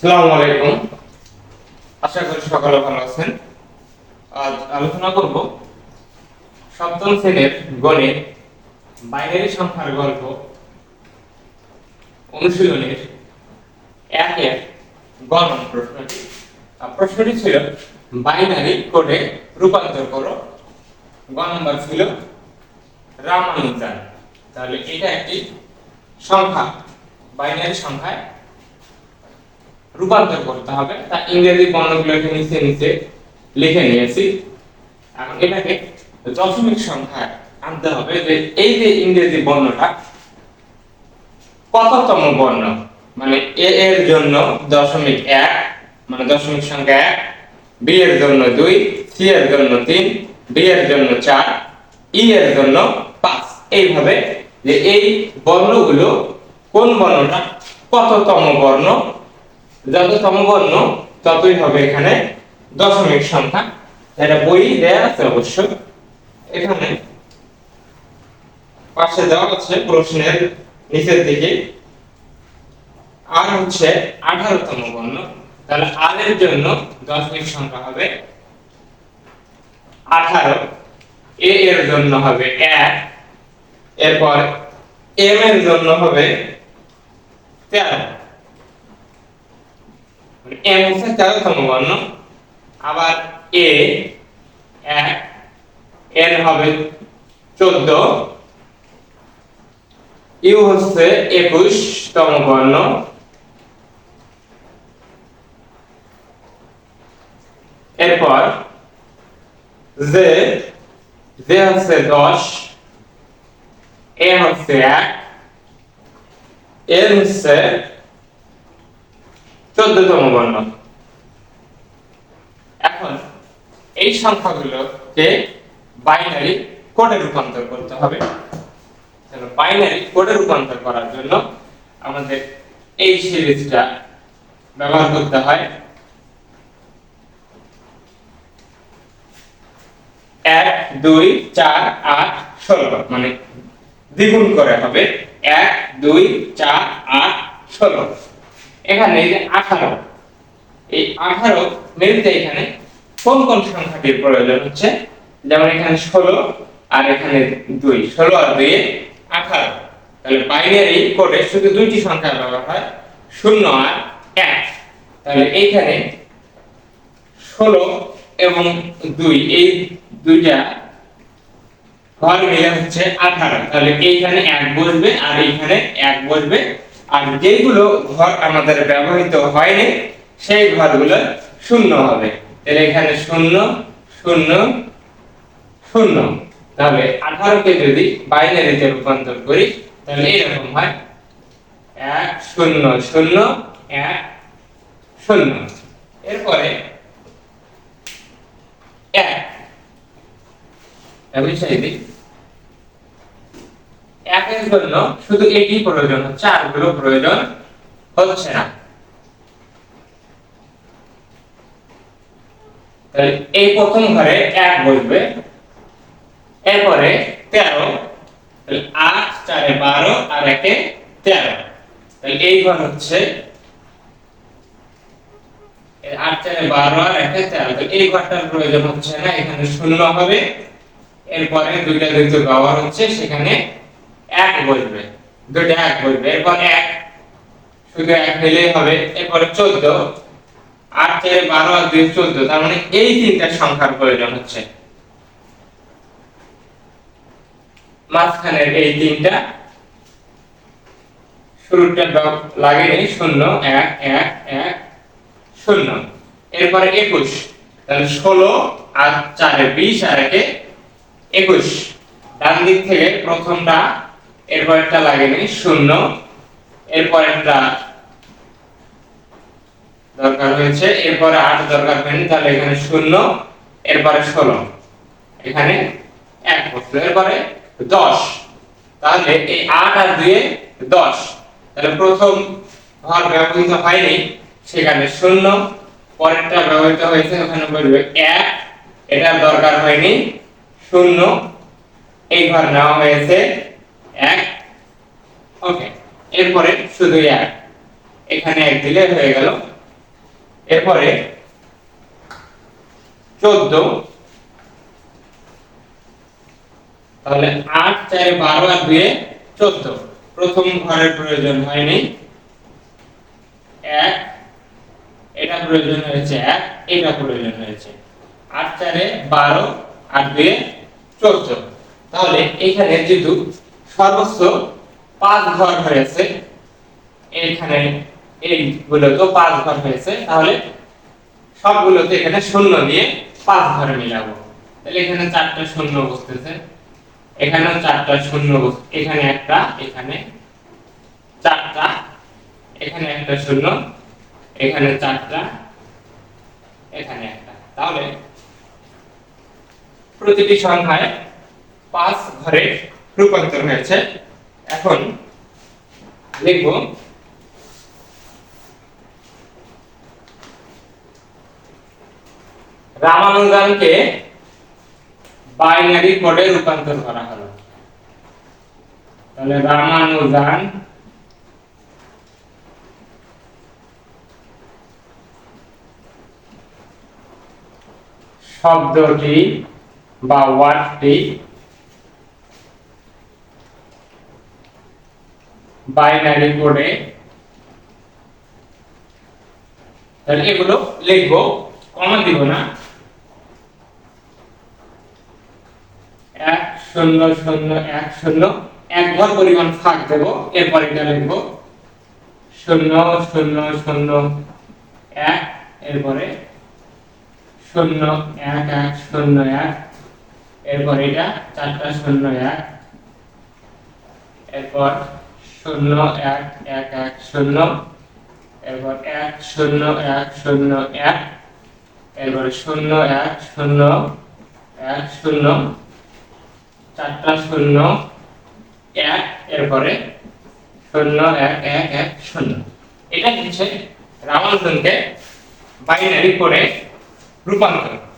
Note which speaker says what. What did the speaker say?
Speaker 1: আসসালামু আলাইকুম। আশা করি সকলে ভালো আছেন। আজ আলোচনা করব সপ্তম শ্রেণির গণিত বাইনারি সংখ্যার গল্প অনুশীলনের একের গণন প্রশ্নটি। প্রশ্নটি ছিল, বাইনারি কোডে রূপান্তর করো। গ নম্বর ছিল রামানুজান। তাহলে এটা একটি সংখ্যা, বাইনারি সংখ্যায় রূপান্তর করতে হবে। তা ইংরেজি বর্ণগুলোকে নিচে নিচে লিখে নিয়েছি। এখন এটাকে দশমিক সংখ্যায় আনতে হবে যে এই যে ইংরেজি বর্ণটা কততম বর্ণ মানে এ এর জন্য দশমিক এক মানে দশমিক সংখ্যা এক, বি এর জন্য দুই, সি এর জন্য তিন, ডি এর জন্য চার, ই এর জন্য পাঁচ। এইভাবে যে এই বর্ণগুলো কোন বর্ণটা কততম বর্ণ যততম বর্ণ ততই হবে এখানে দশমিক সংখ্যা। এটা বই দেয়া আছে অবশ্য। এখানে পাশে দেওয়া আছে প্রশ্নের নিচের দিকে। আর হচ্ছে আঠারোতম বর্ণ। তাহলে আর এর জন্য দশমিক সংখ্যা হবে আঠারো। এ এর জন্য হবে এক। এরপর এম এর জন্য হবে তেরো। এম হচ্ছে তেরোতম বর্ণ আবার এ এক এন হবে চোদ্দ। ইউ হচ্ছে একুশতম বর্ণ। এরপর জে জে হচ্ছে দশ এ হচ্ছে এক এন হচ্ছে চোদ্দতম বর্ণ। এখন এই সংখ্যাগুলোকে বাইনারি কোডে রূপান্তর করতে হবে। বাইনারি কোডে রূপান্তর করার জন্য আমাদের এই সিরিজটা ব্যবহার করতে হয়। এক, দুই, চার, আট, ষোলো মানে দ্বিগুণ করে হবে। এক, দুই, চার, আট, ষোলো। এখানে এই যে আঠারো, এই আঠারো মেরুতে এখানে কোন কোন সংখ্যাটির প্রয়োজন হচ্ছে? যেমন এখানে ষোলো আর এখানে দুই। ষোলো আর দুই আঠারো। তাহলে বাইনারি কোডে শুধু দুইটি সংখ্যা ব্যবহার হয়, শূন্য আর এক। তাহলে এইখানে ষোলো এবং দুই, এই দুইটা ঘর মিলে হচ্ছে আঠারো। তাহলে এইখানে এক বসবে আর এইখানে এক বসবে আর যেগুলো ঘর আমাদের ব্যবহৃত হয়নি, সেই ঘরগুলো শূন্য হবে। তাহলে এখানে শূন্য শূন্য শূন্য। তাহলে আঠারোকে যদি বাইনারিতে রূপান্তর করি, তাহলে এরকম হয়। এক, শূন্য শূন্য, এক, শূন্য। এরপরে এক। দিই একের জন্য শুধু এটি প্রয়োজন হচ্ছে আরগুলো প্রয়োজন হচ্ছে না। এই প্রথম ঘরে এক বসবে, এরপরে তেরো আট, চারে বারো, আর একে তেরো। তাহলে এই ঘর হচ্ছে আট, চারে বারো, আর একে তেরো। এই ঘরটার প্রয়োজন হচ্ছে না, এখানে শূন্য হবে। এরপরে দুইটা দুইটা ব্যবহার হচ্ছে, সেখানে এক বসবে দুইটা এক বসবে এরপর এক, শুধু এক নিলেই হবে, এরপরে চোদ্দ, আট চারে বারো আর দুই চোদ্দ, তার মানে এই তিনটা সংখ্যার প্রয়োজন হচ্ছে। মাঝখানের এই তিনটা শুরুটা লাগে নেই, শূন্য, এক এক এক, শূন্য। এরপরে একুশ, তাহলে ষোলো আর চারে বিশ আর একে একুশ। ডান দিক থেকে প্রথমটা এরপরেরটা লাগেনি শূন্য। এরপরেরটা দরকার হয়েছে। এরপরে আট দরকার হয়নি, তাহলে এখানে শূন্য, এরপরে ষোলো। এখানে এক বসল। এরপরে দশ। তাহলে এই আট আর দুয়ে দশ। তাহলে প্রথম ঘর ব্যবহৃত হয়নি, সেখানে শূন্য। পরেরটা ব্যবহৃত হয়েছে, ওখানে বলবে এক। এটার দরকার হয়নি, শূন্য। এই ঘর নেওয়া হয়েছে এক। ওকে এরপরে শুধু এক। এখানে এক দিলে হয়ে গেল। এরপরে চোদ্দ। তাহলে আট, চারে বারো আর দুয়ে চোদ্দ। প্রথম ঘরের প্রয়োজন হয়নি। এক। এটা প্রয়োজন হয়েছে এক, এটা প্রয়োজন হয়েছে। আট, চারে বারো আর দুয়ে চোদ্দ। তাহলে এখানে যেহেতু সর্বোচ্চ পাঁচ ঘর হয়েছে। এখানে এইগুলো তো পাঁচ ঘর হয়েছে। তাহলে সবগুলোতে এখানে শূন্য দিয়ে পাঁচ ঘরে মিলাবো। তাহলে এখানে চারটা শূন্য বসতেছে। এখানেও চারটা শূন্য এখানে একটা, এখানে চারটা, এখানে একটা শূন্য, এখানে চারটা, এখানে একটা। তাহলে প্রতিটি সংখ্যায় পাঁচ ঘরে রূপান্তর হয়েছে। এখন লিখব রামানুজনকে বাইনারি কোডে রূপান্তর করা হলো। তাহলে রামানুজান শব্দটি বা ওয়ার্ডটি বাইনারি কোডে তাহলে এগুলো লিখব কমা দিব না। এক শূন্য শূন্য, এক শূন্য এক ঘর পরিমাণ ফাঁক দেব, এরপর এটা লিখব। শূন্য শূন্য শূন্য, এক, এরপরে শূন্য এক এক শূন্য এক, এরপর এটা, চারটা শূন্য এক, এরপর শূন্য এক এক এক, শূন্য। এরপর এক, শূন্য এক শূন্য, এক। এরপর শূন্য, এক শূন্য এক, শূন্য, চারটা শূন্য, এক, এরপরে শূন্য, এক এক এক, শূন্য। এটা হচ্ছে রামানুজনকে বাইনারি করে রূপান্তর।